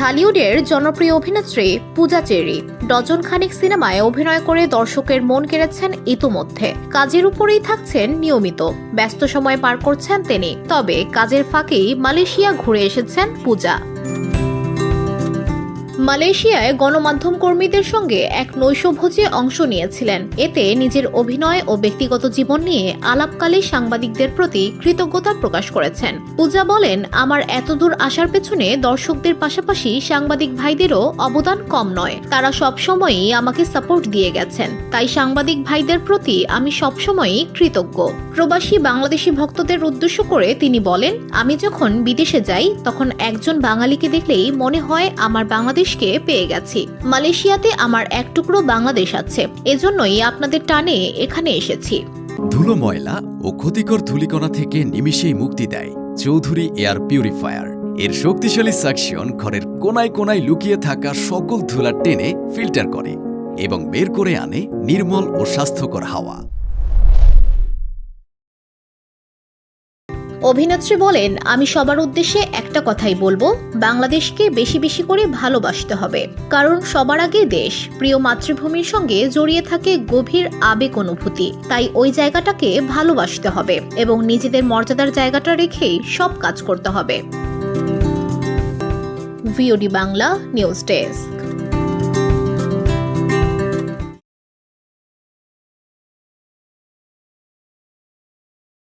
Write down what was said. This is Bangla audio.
ঢালিউডের জনপ্রিয় অভিনেত্রী পূজা চেরি। ডজন খানিক সিনেমায় অভিনয় করে দর্শকের মন কেড়েছেন ইতোমধ্যে। কাজের উপরেই থাকছেন নিয়মিত। ব্যস্ত সময় পার করছেন তিনি। তবে কাজের ফাঁকেই মালয়েশিয়া ঘুরে এসেছেন পূজা। মালয়েশিয়ায় গণমাধ্যম কর্মীদের সঙ্গে এক নৈশভোজে অংশ নিয়েছিলেন। এতে নিজের অভিনয় ও ব্যক্তিগত জীবন নিয়ে আলাপকালে সাংবাদিকদের প্রতি কৃতজ্ঞতা প্রকাশ করেছেন। পূজা বলেন, আমার এতদূর আসার পেছনে দর্শকদের পাশাপাশি সাংবাদিক ভাইদেরও অবদান কম নয়। তারা সবসময়ই আমাকে সাপোর্ট দিয়ে গেছেন। তাই সাংবাদিক ভাইদের প্রতি আমি সবসময়ই কৃতজ্ঞ। প্রবাসী বাংলাদেশি ভক্তদের উদ্দেশ্য করে তিনি বলেন, আমি যখন বিদেশে যাই, তখন একজন বাঙালিকে দেখলেই মনে হয় আমার বাংলাদেশকে পেয়ে গেছি। মালয়েশিয়াতে আমার এক টুকরো বাংলাদেশ আছে। এজন্যই আপনাদের টানে এখানে এসেছি। ধুলো ময়লা ও ক্ষতিকর ধূলিকণা থেকে নিমিষেই মুক্তি দেয় চৌধুরী এয়ার পিউরিফায়ার। এর শক্তিশালী সাকশন ঘরের কোনায় কোনায় লুকিয়ে থাকা সকল ধুলা টেনে ফিল্টার করে এবং বের করে আনে নির্মল ও স্বাস্থ্যকর হাওয়া। অভিনেত্রী বলেন, আমি সবার উদ্দেশ্যে একটা কথাই বলব, বাংলাদেশকে বেশি বেশি করে ভালোবাসতে হবে। কারণ সবার আগে দেশ, প্রিয় মাতৃভূমির সঙ্গে জড়িয়ে থাকে গভীর আবেগ অনুভূতি। তাই ওই জায়গাটাকে ভালোবাসতে হবে এবং নিজেদের মর্যাদার জায়গাটা রেখেই সব কাজ করতে হবে। VOD Bangla news desk.